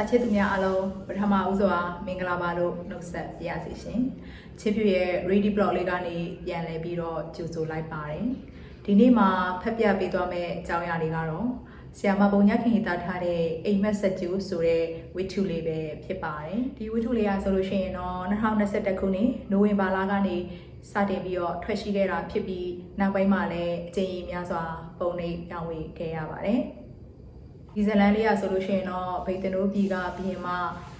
စာချစ်သူများအားလုံးပထမဦးစွာမင်္ဂလာပါလို့နှုတ်ဆက်ပါရစေရှင်ချစ်ပြရဲ့ ready blog လေးကနေပြန်လည်ပြီးတော့ကြိုဆိုလိုက်ပါတယ်ဒီနေ့မှာဖက်ပြပေးသွားမယ့်အကြောင်းအရာလေးကတော့ဆီယာမပုံညခင်တာထားတဲ့အိမ်မက်ဆက်ကျူဆိုတဲ့ဝိထုလေးပဲဖြစ်ပါတယ်ဒီဝိထုလေးကဆိုလို့ရှိရင်တော့2021ခုနှစ်နိုဝင်ဘာလကနေစတင်ပြီးတော့ထွက်ရှိခဲ့တာဖြစ်ပြီးနောက်ပိုင်းမှာလည်းအကြိမ်ကြီးများစွာပုံနေပြောင်းဝေခဲ့ရပါတယ် ဒီဇလန်လေးရဆိုလို့ရှိရင်တော့ဗိတ်တနိုးပြည်ကဘီရင်မ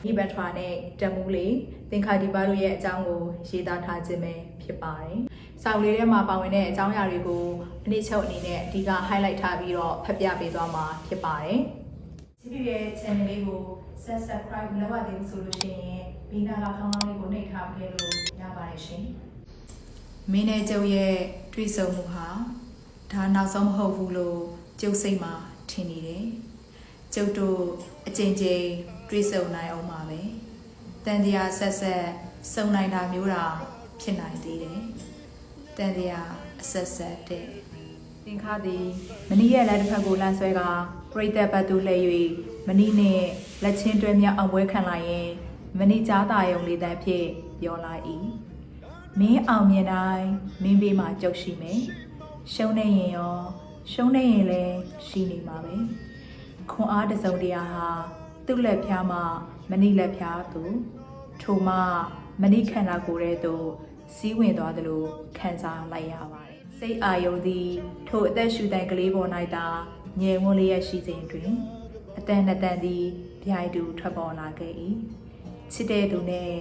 ဟိဘတ်ထွာနဲ့တက်မှုလေးသင်္ခါဒီပါတို့ရဲ့အကြောင်းကိုရေးသားထားခြင်းပဲဖြစ်ပါတယ်။စာအုပ်လေးထဲမှာပါဝင်တဲ့အကြောင်းအရာတွေကိုအနည်းချုပ်အနေနဲ့အဓိက highlight ထားပြီးတော့ဖတ်ပြပေးသွားမှာဖြစ်ပါတယ်။ဒီရဲ့ channel လေးကို subscribe လုပ်ရသေးဘူးဆိုလို့ရှိရင်ဘီနာလာခေါင်းလောင်းလေးကိုနှိပ်ထားခဲ့လို့ရပါတယ်ရှင်။မင်းနဲ့ကျုပ်ရဲ့တွေ့ဆုံမှုဟာဒါနောက်ဆုံးမဟုတ်ဘူးလို့ကျုပ်စိတ်မှာထင်နေတယ်။ ကျုပ်တို့အကြိမ်ကြိမ်တွေးဆုံနိုင်အောင်ပါပဲတန်တရားဆက်ဆက်စုံနိုင်တာမျိုးတာဖြစ်နိုင်သေးတယ်တန်တရားအဆက်ဆက်တဲ့သင်္ခါသည်မနီးရဲ့လက်တစ်ဖက်ကိုလမ်းဆွဲကပြိတ္တပတ်သူလှည့်၍မနီးနှင့်လက်ချင်းတွဲမြောက်အောင်ပွဲခံလိုက်ရင်မနီးကြားတာယုံလေးတန်းဖြင့်ပြောလိုက်၏မင်းအောင်မြင်တိုင်းမင်းဘေးမှာကြုတ်ရှိမယ်ရှုံးနေရင်ရောရှုံးနေရင်လည်းရှိနေမှာပဲ ခွန်အားတစ်စုံတရာဟာသူ့လက်ဖျားမှမဏိလက်ဖျားသူထိုမှမဏိခန္ဓာကိုယ်ရဲ့သို့စီးဝင်သွားသလိုခံစားလိုက်ရပါတယ်စိတ်အာယုန်သည်ထိုအသက်ရှူတိုင်ကလေးပေါ်၌သာငြိမ်ဝန်းလျက်ရှိစဉ်တွင်အတန်နှစ်တန်သည်ဗျိုက်တူထွက်ပေါ်လာခဲ့၏ချစ်တဲ့သူနဲ့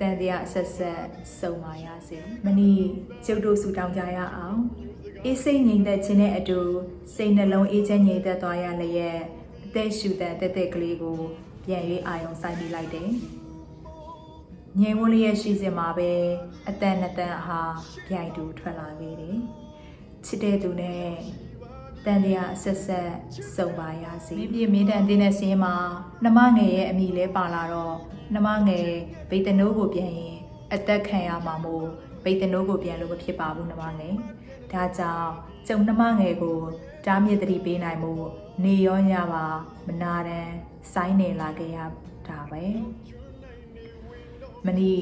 တန်တရားအဆက်ဆက်စုံပါရစေမဏိကျုပ်တို့ဆူတောင်းကြရအောင်အေးစိတ်ငြိမ်သက်ခြင်းနဲ့အတူစိတ်နှလုံးအေးချမ်းငြိမ်သက်သွားရလျက် အသက်ရှူတဲ့တက်တက်ကလေးကိုပြန်၍အာယုံစိုက်ပြီးလိုက်တယ်ငြိမ်ဝန်းလျက်ရှိစဉ်မှာပဲအတန်နှစ်တန်ဟာပြိုင်တူထွက်လာခဲ့တယ်ချစ်တဲ့သူနဲ့တန်တရားအဆက်ဆက်စုံပါရစေမိပြမင်းတန်တင်းတဲ့စင်းမှာနှမငယ်ရဲ့အမိလဲပါလာတော့နှမငယ်ဗိတ်တနိုးကိုပြန်ရင်အသက်ခံရမှာမို့ ဗိတ်တနိုးကိုပြန်လို့မဖြစ်ပါဘူးနှမငယ်ဒါကြောင့်ကျုံနှမငယ်ကိုတားမြစ်တတိပေးနိုင်မှုနေရောညပါမနာတမ်းစိုင်းနေလာခဲ့ရတာပဲမနီ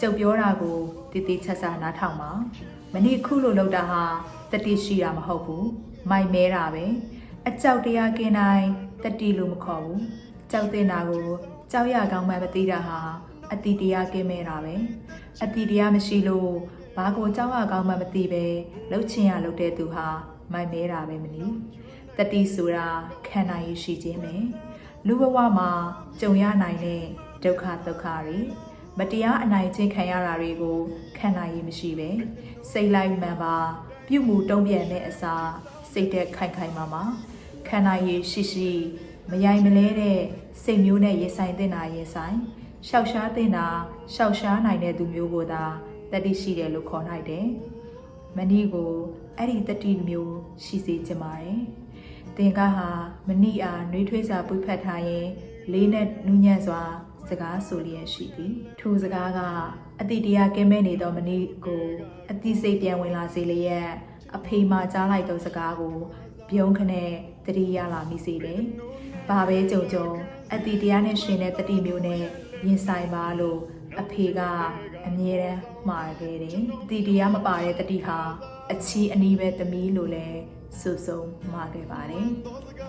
ကျုပ်ပြောတာကိုတည်တည်ချက်စာနားထောင်ပါမနီခုလိုလောက်တာဟာတတိရှိတာမဟုတ်ဘူးမိုက်မဲတာပဲအကြောက်တရားကင်းတိုင်းတတိလို့မခေါ်ဘူးကြောက်တဲ့နာကိုကြောက်ရကောင်းမှမသိတာဟာ အတိတရားကင်းမဲတာပဲအတိတရားမရှိလို့ဘာကိုကြောက်ရကောင်းမှမသိပဲလှုပ်ချင်ရလှုပ်တဲ့သူဟာမိုက်မဲတာပဲမနီတတိဆိုတာခံနိုင်ရရှိခြင်းပဲလူဘဝမှာကြုံရနိုင်တဲ့ဒုက္ခဒုက္ခတွေမတရားအနိုင်ကျင့်ခံရတာတွေကိုခံနိုင်ရမရှိပဲစိတ်လိုက်မှန်ပါပြုမှုတုံ့ပြန်တဲ့အစားစိတ်သက်ခိုင်ခိုင်မာမာခံနိုင်ရရှိရှိမယိုင်မလဲတဲ့စိတ်မျိုးနဲ့ရင်ဆိုင်တင်တာရင်ဆိုင် ရှောက်ရှားတင်တာရှောက်ရှားနိုင်တဲ့သူမျိုးကိုသာတတိရှိတယ်လို့ခေါ်နိုင်တယ်မနီကိုအဲ့ဒီတတိမျိုးရှိစေချင်ပါတယ်သင်ကဟာမနီအားနှွေးထွေးစွာပွေဖက်ထားရင်လေးနဲ့နူးညံ့စွာစကားဆိုလျက်ရှိသည်ထိုစကားကအတိတရားကင်းမဲ့နေသောမနီကိုအတိစိတ်ပြန်ဝင်လာစေလျက်အဖေမှကြားလိုက်သောစကားကိုပြုံးခနဲ့တတိရလာမိစေတယ်။ဘာပဲကြုံကြုံအတိတရားနဲ့ရှင်တဲ့တတိမျိုးနဲ့ ရင်ဆိုင်ပါလို့အဖေကအမြဲတမ်းမှားခဲ့တယ်။အတိတရားမပါတဲ့တတိဟာအချီးအနီးပဲတမီးလို့လဲစွဆုံးမှာခဲ့ပါတယ်။